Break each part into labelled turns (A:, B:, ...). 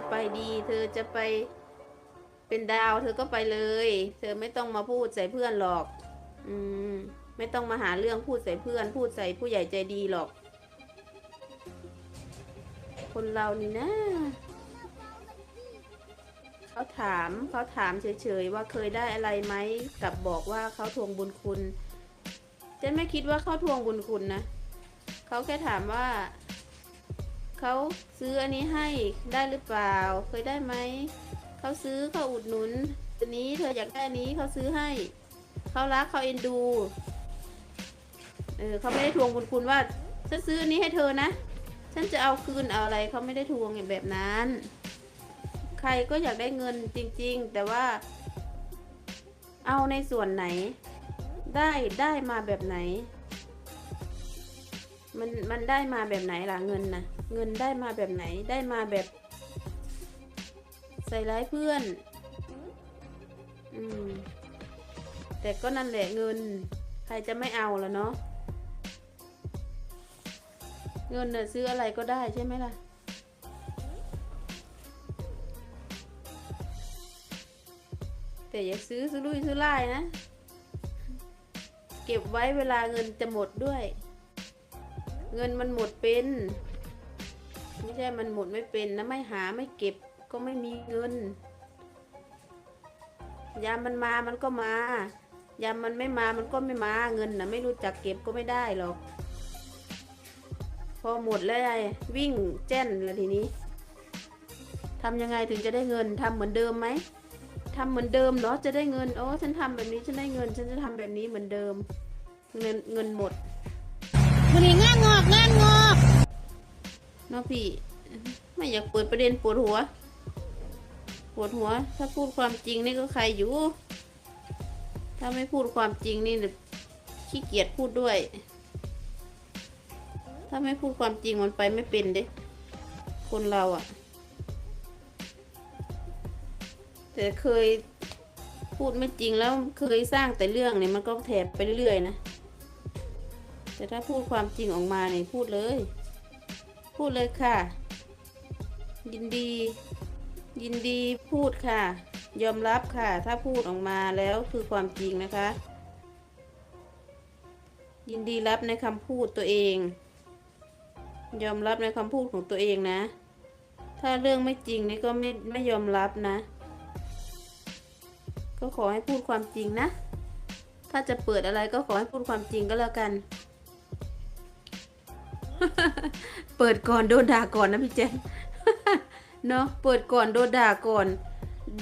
A: จะไปดี เธอจะไปเป็นดาว เธอก็ไปเลย เธอไม่ต้องมาพูดใส่เพื่อนหรอก อืม ไม่ต้องมาหาเรื่องพูดใส่เพื่อน พูดใส่ผู้ใหญ่ใจดีหรอก คนเรานี่นะ เขาถามเขาถามเฉยๆว่าเคยได้อะไรไหมกับบอกว่าเขาทวงบุญคุณเจนไม่คิดว่าเขาทวงบุญคุณนะ เขาแค่ถามว่า เขาซื้ออันนี้ให้ได้หรือเปล่า เคยได้ไหม เขาซื้อเขาอุดหนุนอันนี้เธออยากได้อันนี้เขาซื้อให้ เขารักเขาเอ็นดู เออเขาไม่ได้ทวงบุญคุณว่าฉันซื้ออันนี้ให้เธอนะ ฉันจะเอาคืนเอาอะไรเขาไม่ได้ทวงอย่างแบบนั้น ใครก็อยากได้เงินจริง ๆ แต่ว่า เอาในส่วนไหน ได้ได้มาแบบไหน มันมันได้มาแบบไหนล่ะเงินนะ เงินได้มาแบบไหนได้มาแบบ ใส่ร้ายเพื่อน อืม แต่ก็นั่นแหละเงิน ใครจะไม่เอาล่ะเนาะเงินน่ะซื้ออะไรก็ได้ใช่ไหมล่ะ แต่อย่าซื้อซื้อลุยซื้อไล่นะ เก็บไว้เวลาเงินจะหมดด้วย เงินมันหมดเป็น ไม่ใช่มันหมดไม่เป็นนะไม่หาไม่เก็บก็ไม่มีเงิน ยามมันมามันก็มา ยามมันไม่มามันก็ไม่มาเงินนะไม่รู้จักเก็บก็ไม่ได้หรอก พอหมดแล้วไงวิ่งแจ้นแล้วทีนี้ทำยังไงถึงจะได้เงินทำเหมือนเดิมไหมทำเหมือนเดิมเนาะจะได้เงินโอ้ฉันทำแบบนี้ฉันได้เงิน ฉันจะทำแบบนี้เหมือนเดิม เงินเงินหมด
B: วันนี้งานงอกงานงอก
A: เนาะพี่ ไม่อยากเปิดประเด็นปวดหัว ปวดหัว ถ้าพูดความจริงนี่ก็ใครอยู่ ถ้าไม่พูดความจริงนี่ขี้เกียจพูดด้วย ถ้าไม่พูดความจริงมันไปไม่เป็นเด้คนเราอะแต่เคยพูดไม่จริงแล้วเคยสร้างแต่เรื่องเนี่ยมันก็แถบไปเรื่อยๆนะ แต่ถ้าพูดความจริงออกมาเนี่ยพูดเลย พูดเลยค่ะ ยินดี ยินดีพูดค่ะ ยอมรับค่ะ ถ้าพูดออกมาแล้วคือความจริงนะคะ ยินดีรับในคำพูดตัวเอง ยอมรับในคำพูดของตัวเองนะ ถ้าเรื่องไม่จริงนี่ก็ไม่ไม่ยอมรับนะ ก็ขอให้พูดความจริงนะ ถ้าจะเปิดอะไรก็ขอให้พูดความจริงก็แล้วกัน เปิดก่อนโดนด่าก่อนนะพี่เจนเนาะเปิดก่อนโดนด่าก่อน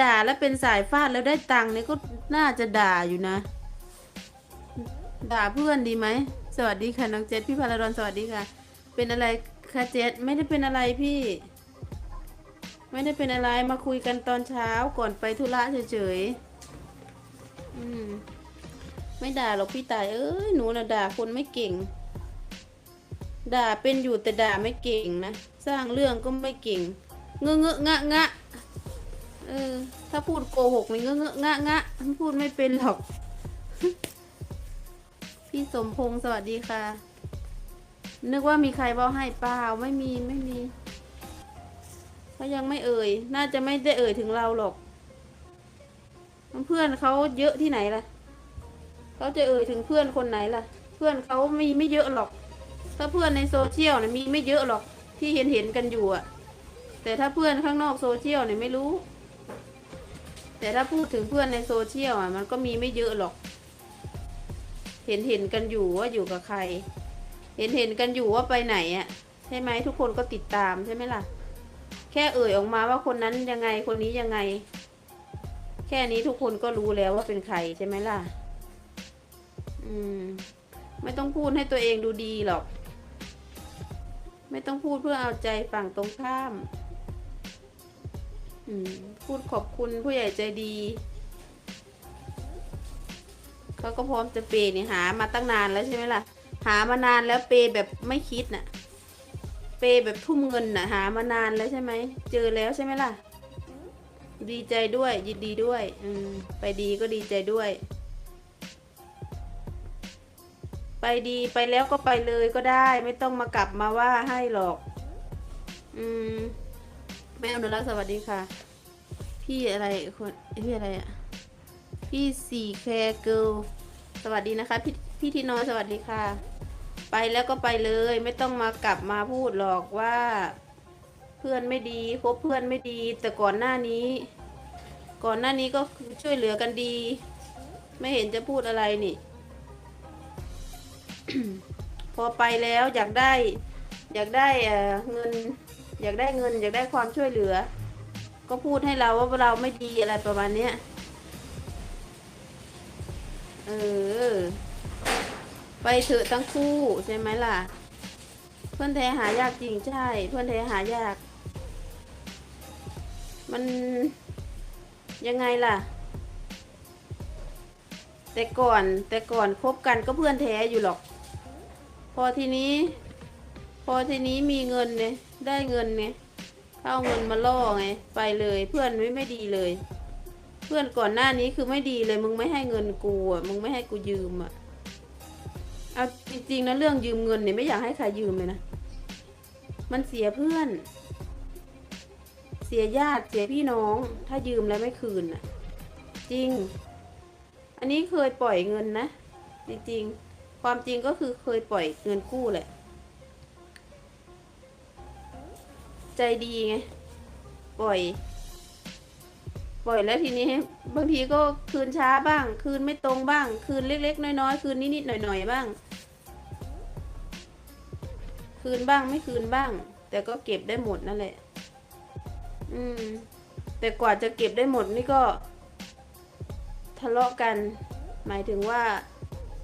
A: ด่าแล้วเป็นสายฟาดแล้วได้ตังค์เนี่ยก็น่าจะด่าอยู่นะ ด่าเพื่อนดีไหมสวัสดีค่ะน้องเจษพี่พาราดอนสวัสดีค่ะ เป็นอะไรคะเจษไม่ได้เป็นอะไรพี่ ไม่ได้เป็นอะไรมาคุยกันตอนเช้าก่อนไปธุระเฉยๆอืมไม่ด่าหรอกพี่ตายเอ้ยหนูนะด่าคนไม่เก่ง ด่าเป็นอยู่แต่ด่าไม่เก่งนะ สร้างเรื่องก็ไม่เก่ง เงอะเงอะงะงะเออ ถ้าพูดโกหกนี่เงอะเงอะงะงะฉันพูดไม่เป็นหรอก พี่สมพงศ์สวัสดีค่ะ นึกว่ามีใครบอกให้เปล่าไม่มีไม่มีเขายังไม่เอ่ย น่าจะไม่ได้เอ่ยถึงเราหรอก เพื่อนเขาเยอะที่ไหนล่ะเขาจะเอ่ยถึงเพื่อนคนไหนล่ะ เพื่อนเขามีไม่เยอะหรอก ถ้าเพื่อนในโซเชียลเนี่ยมีไม่เยอะหรอกที่เห็นเห็นกันอยู่อะแต่ถ้าเพื่อนข้างนอกโซเชียลเนี่ยไม่รู้ แต่ถ้าพูดถึงเพื่อนในโซเชียลอะมันก็มีไม่เยอะหรอก เห็นเห็นกันอยู่ว่าอยู่กับใคร เห็นเห็นกันอยู่ว่าไปไหนอะใช่ไหมทุกคนก็ติดตามใช่ไหมล่ะ แค่เอ่ยออกมาว่าคนนั้นยังไงคนนี้ยังไง แค่นี้ทุกคนก็รู้แล้วว่าเป็นใครใช่ไหมล่ะ อืม ไม่ต้องพูดให้ตัวเองดูดีหรอก ไม่ต้องพูดเพื่อเอาใจฝั่งตรงข้ามอืมพูดขอบคุณผู้ใหญ่ใจดี เขาก็พร้อมจะเปย์นี่หามาตั้งนานแล้วใช่ไหมล่ะ หามานานแล้วเปย์แบบไม่คิดน่ะ เปย์แบบทุ่มเงินน่ะ หามานานแล้วใช่ไหม เจอแล้วใช่ไหมล่ะ ดีใจด้วย ยินดีด้วย อืม ไปดีก็ดีใจด้วย ไปดีไปแล้วก็ไปเลยก็ได้ ไม่ต้องมากลับมาว่าให้หรอก อืมไปม่อนุรักษ์สวัสดีค่ะ พี่อะไรคนพี่อะไรอะ พี่สี่แคร์เกิลสวัสดีนะคะ พี่พี่ที่นอนสวัสดีค่ะ ไปแล้วก็ไปเลย ไม่ต้องมากลับมาพูดหรอกว่า เพื่อนไม่ดีคบเพื่อนไม่ดี แต่ก่อนหน้านี้ ก่อนหน้านี้ก็ช่วยเหลือกันดี ไม่เห็นจะพูดอะไรนี่ พอไปแล้วอยากได้ อยากได้เงิน อยากได้เงิน อยากได้ความช่วยเหลือ ก็พูดให้เราว่าเราไม่ดีอะไรประมาณเนี้ยเออ ไปเถอะทั้งคู่ใช่ไหมล่ะ เพื่อนแท้หายากจริงใช่ เพื่อนแท้หายาก มันยังไงล่ะ แต่ก่อนแต่ก่อนคบกันก็เพื่อนแท้อยู่หรอก พอทีนี้ พอทีนี้มีเงินเนี่ยได้เงินเนี่ยเข้าเงินมาล่อไงไปเลยเพื่อนไม่ไม่ดีเลย เพื่อนก่อนหน้านี้คือไม่ดีเลย มึงไม่ให้เงินกูอะมึงไม่ให้กูยืมอะเอาจริงๆนะเรื่องยืมเงินเนี่ยไม่อยากให้ใครยืมเลยนะมันเสียเพื่อน เสียญาติเสียพี่น้อง ถ้ายืมแล้วไม่คืนอะ จริง อันนี้เคยปล่อยเงินนะจริงๆ ความจริงก็คือเคยปล่อยเงินกู้แหละ ใจดีไง ปล่อย ปล่อยแล้วทีนี้ บางทีก็คืนช้าบ้าง คืนไม่ตรงบ้าง คืนเล็ก ๆ น้อยๆ คืนนิดๆหน่อยๆบ้าง คืนบ้างไม่คืนบ้าง แต่ก็เก็บได้หมดนั่นแหละ อืม แต่กว่าจะเก็บได้หมดนี่ก็ ทะเลาะกัน หมายถึงว่า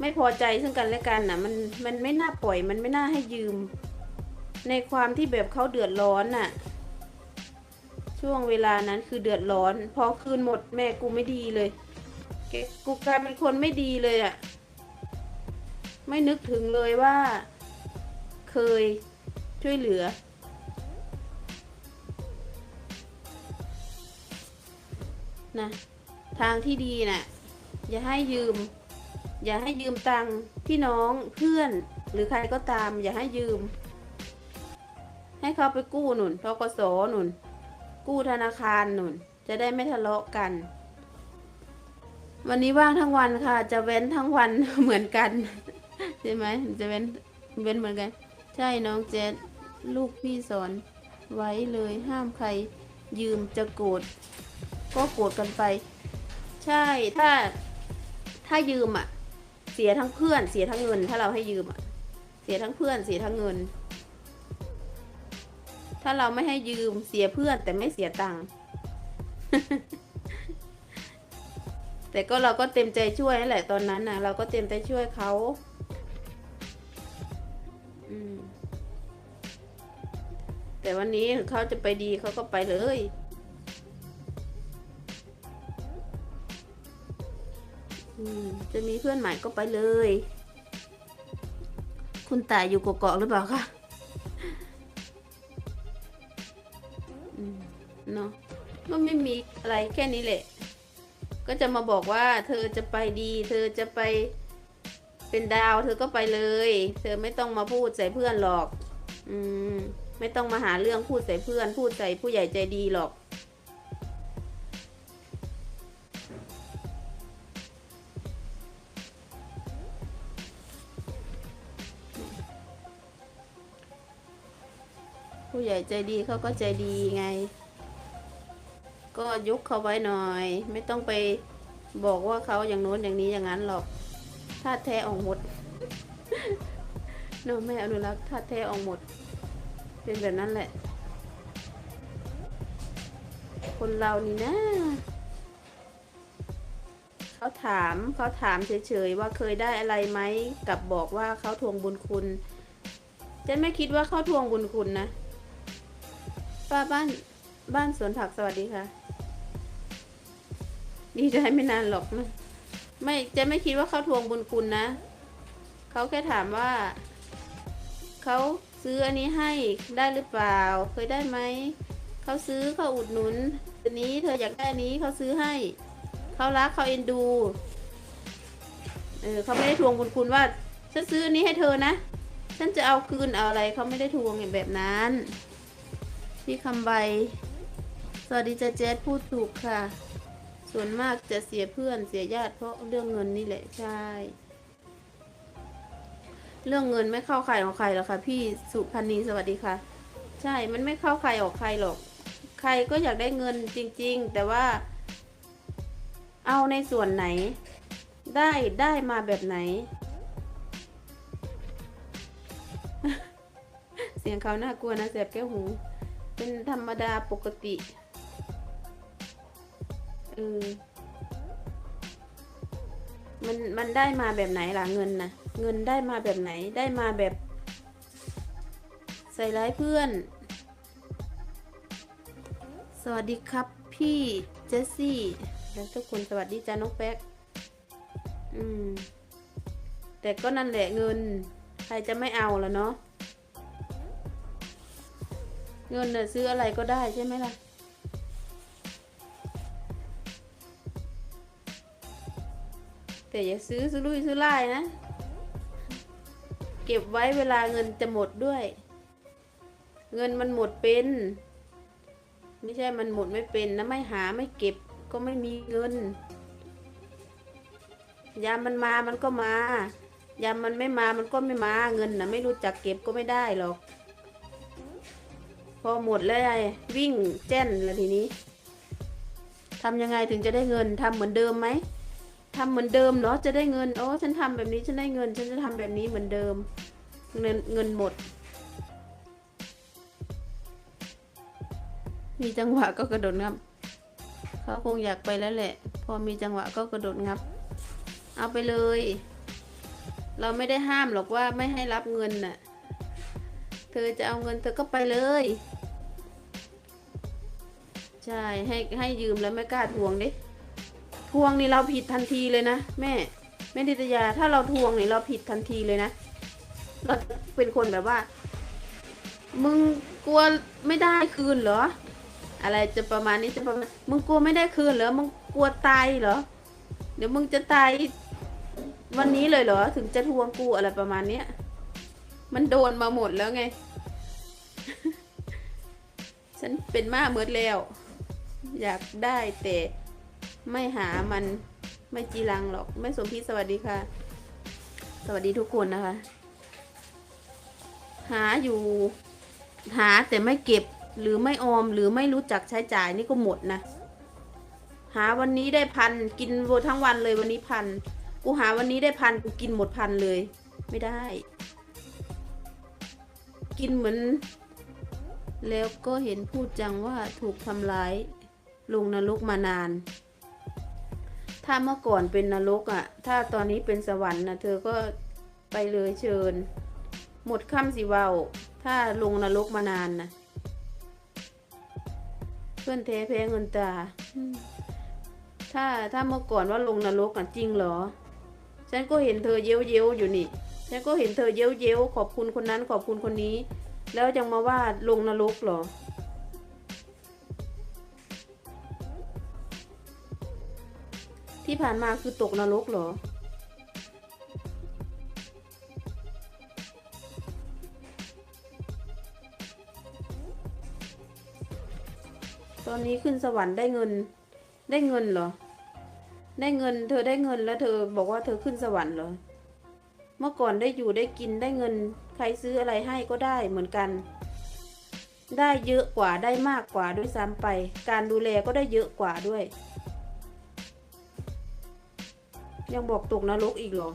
A: ไม่พอใจซึ่งกันและกันน่ะมันมันไม่น่าปล่อยมันไม่น่าให้ยืม ในความที่แบบเขาเดือดร้อนน่ะ ช่วงเวลานั้นคือเดือดร้อน พอคืนหมดแม่กูไม่ดีเลยกกูกลายเป็นคนไม่ดีเลยอะ่ะ ไม่นึกถึงเลยว่า เคยช่วยเหลือ นะ ทางที่ดีน่ะ อย่าให้ยืม อย่าให้ยืมตังค์พี่น้องเพื่อน หรือใครก็ตาม อย่าให้ยืม ให้เขาไปกู้หนุนทกสหนุน กู้ธนาคารหนุน จะได้ไม่ทะเลาะกัน วันนี้ว่างทั้งวันค่ะ จะเว้นทั้งวันเหมือนกันใช่ไหมจะเว้นเว้นเหมือนกัน ใช่น้องเจษลูกพี่สอน ไว้เลยห้ามใครยืมจะโกรธก็โกรธกันไป ใช่ถ้าถ้ายืมอะ เสียทั้งเพื่อนเสียทั้งเงิน ถ้าเราให้ยืมอะเสียทั้งเพื่อนเสียทั้งเงิน ถ้าเราไม่ให้ยืมเสียเพื่อนแต่ไม่เสียตังค์แต่ก็เราก็เต็มใจช่วยนั่นแหละตอนนั้นนะเราก็เต็มใจช่วยเขาแต่วันนี้เขาจะไปดีเขาก็ไปเลย จะมีเพื่อนใหม่ก็ไปเลย คุณตายอยู่กกอกหรือเปล่าคะเนาะก็ไม่มีอะไรแค่นี้แหละ ก็จะมาบอกว่าเธอจะไปดี เธอจะไปเป็นดาว เธอก็ไปเลย เธอไม่ต้องมาพูดใส่เพื่อนหรอก อืม ไม่ต้องมาหาเรื่องพูดใส่เพื่อน พูดใส่ผู้ใหญ่ใจดีหรอก ผู้ใหญ่ใจดีเขาก็ใจดีไง ก็ยุกเขาไว้หน่อย ไม่ต้องไปบอกว่าเขาอย่างโน้นอย่างนี้อย่างนั้นหรอกธาตุแท้ออกหมดเนอะแม่อนุรักษ์ธาตุแท้ออกหมด เป็นแบบนั้นแหละ คนเรานี่นะ เขาถามเขาถามเฉยๆว่าเคยได้อะไรไหมกับบอกว่าเขาทวงบุญคุณฉันไม่คิดว่าเขาทวงบุญคุณนะ ป้าบ้านบ้านสวนผักสวัสดีค่ะ ดีใจไม่นานหรอกนะไม่จะไม่คิดว่าเขาทวงบุญคุณนะ เขาแค่ถามว่า เขาซื้ออันนี้ให้ได้หรือเปล่า เคยได้ไหม เขาซื้อเขาอุดหนุนอันนี้เธออยากได้อันนี้เขาซื้อให้ เขารักเขาเอ็นดู เออเขาไม่ได้ทวงบุญคุณว่าฉันซื้ออันนี้ให้เธอนะ ฉันจะเอาคืนเอาอะไรเขาไม่ได้ทวงแบบนั้น พี่คำใบ สวัสดีจ้าเจสพูดถูกค่ะ ส่วนมากจะเสียเพื่อนเสียญาติเพราะเรื่องเงินนี่แหละใช่ เรื่องเงินไม่เข้าใครออกใครหรอกค่ะ พี่สุพันธ์นีสวัสดีค่ะ ใช่ มันไม่เข้าใครออกใครหรอก ใครก็อยากได้เงินจริง ๆ แต่ว่า เอาในส่วนไหน ได้ได้มาแบบไหนเสียงเขาน่ากลัวนะแสบแก้วหู เป็นธรรมดาปกติ เออ มัน มันได้มาแบบไหนล่ะเงินนะเงินได้มาแบบไหน ได้มาแบบ ใส่ร้ายเพื่อน สวัสดีครับพี่เจสซี่ และทุกคนสวัสดีจ้าน้องแป๊ก อืม แต่ก็นั่นแหละเงิน ใครจะไม่เอาล่ะเนาะ เงินน่ะซื้ออะไรก็ได้ใช่ไหมล่ะ แต่อย่าซื้อซื้อลุยซื้อไล่นะ เก็บไว้เวลาเงินจะหมดด้วย เงินมันหมดเป็น ไม่ใช่มันหมดไม่เป็นนะไม่หาไม่เก็บก็ไม่มีเงิน ยามมันมามันก็มา ยามมันไม่มามันก็ไม่มาเงินนะไม่รู้จักเก็บก็ไม่ได้หรอก พอหมดแล้วไงวิ่งแจ้นแล้วทีนี้ทำยังไงถึงจะได้เงินทำเหมือนเดิมไหมทำเหมือนเดิมเนาะจะได้เงินโอ้ฉันทำแบบนี้ฉันได้เงิน ฉันจะทำแบบนี้เหมือนเดิม เงินเงินหมด มีจังหวะก็กระโดดงับ เขาคงอยากไปแล้วแหละ พอมีจังหวะก็กระโดดงับ เอาไปเลย เราไม่ได้ห้ามหรอกว่าไม่ให้รับเงินน่ะ เธอจะเอาเงินเธอก็ไปเลย ใช่ให้ให้ยืมแล้วไม่กล้าทวงดิทวงนี่เราผิดทันทีเลยนะแม่แม่ดิตยา ถ้าเราทวงนี่เราผิดทันทีเลยนะเราเป็นคนแบบว่า มึงกลัวไม่ได้คืนเหรอ อะไรจะประมาณนี้จะประมาณมึงกลัวไม่ได้คืนเหรอมึงกลัวตายเหรอ เดี๋ยวมึงจะตายวันนี้เลยเหรอ ถึงจะทวงกูอะไรประมาณเนี้ย มันโดนมาหมดแล้วไง ฉันเป็นม้าเมิดแล้ว อยากได้แต่ไม่หามันไม่จีรังหรอก ไม่สมพิษสวัสดีค่ะ สวัสดีทุกคนนะคะ หาอยู่ หาแต่ไม่เก็บหรือไม่ออมหรือไม่รู้จักใช้จ่ายนี่ก็หมดนะ หาวันนี้ได้พันกินทั้งวันเลยวันนี้พัน กูหาวันนี้ได้พันกูกินหมดพันเลย ไม่ได้ กินเหมือน แล้วก็เห็นพูดจังว่าถูกทำร้ายลงนรกมานาน ถ้าเมื่อก่อนเป็นนรกอะ่ะ ถ้าตอนนี้เป็นสวรรค์นะเธอก็ไปเลยเชิญ หมดคำสิเวาถ้าลงนรกมานานนะเพื่อนแท้แพ้เงินตา ถ้าถ้าเมื่อก่อนว่าลงนรกอะจริงเหรอ ฉันก็เห็นเธอเย้ยวเย้ยวอยู่นี่ ฉันก็เห็นเธอเย้ยวเย้ยวขอบคุณคนนั้นขอบคุณคนนี้ แล้วยังมาว่าลงนรกเหรอ ที่ผ่านมาคือตกนรกเหรอ ตอนนี้ขึ้นสวรรค์ได้เงินได้เงินเหรอ ได้เงิน เธอได้เงินแล้วเธอบอกว่าเธอขึ้นสวรรค์เหรอ เมื่อก่อนได้อยู่ได้กินได้เงิน ใครซื้ออะไรให้ก็ได้เหมือนกัน ได้เยอะกว่าได้มากกว่าด้วยซ้ำไป การดูแลก็ได้เยอะกว่าด้วย ยังบอกตกนรกอีกเหรอ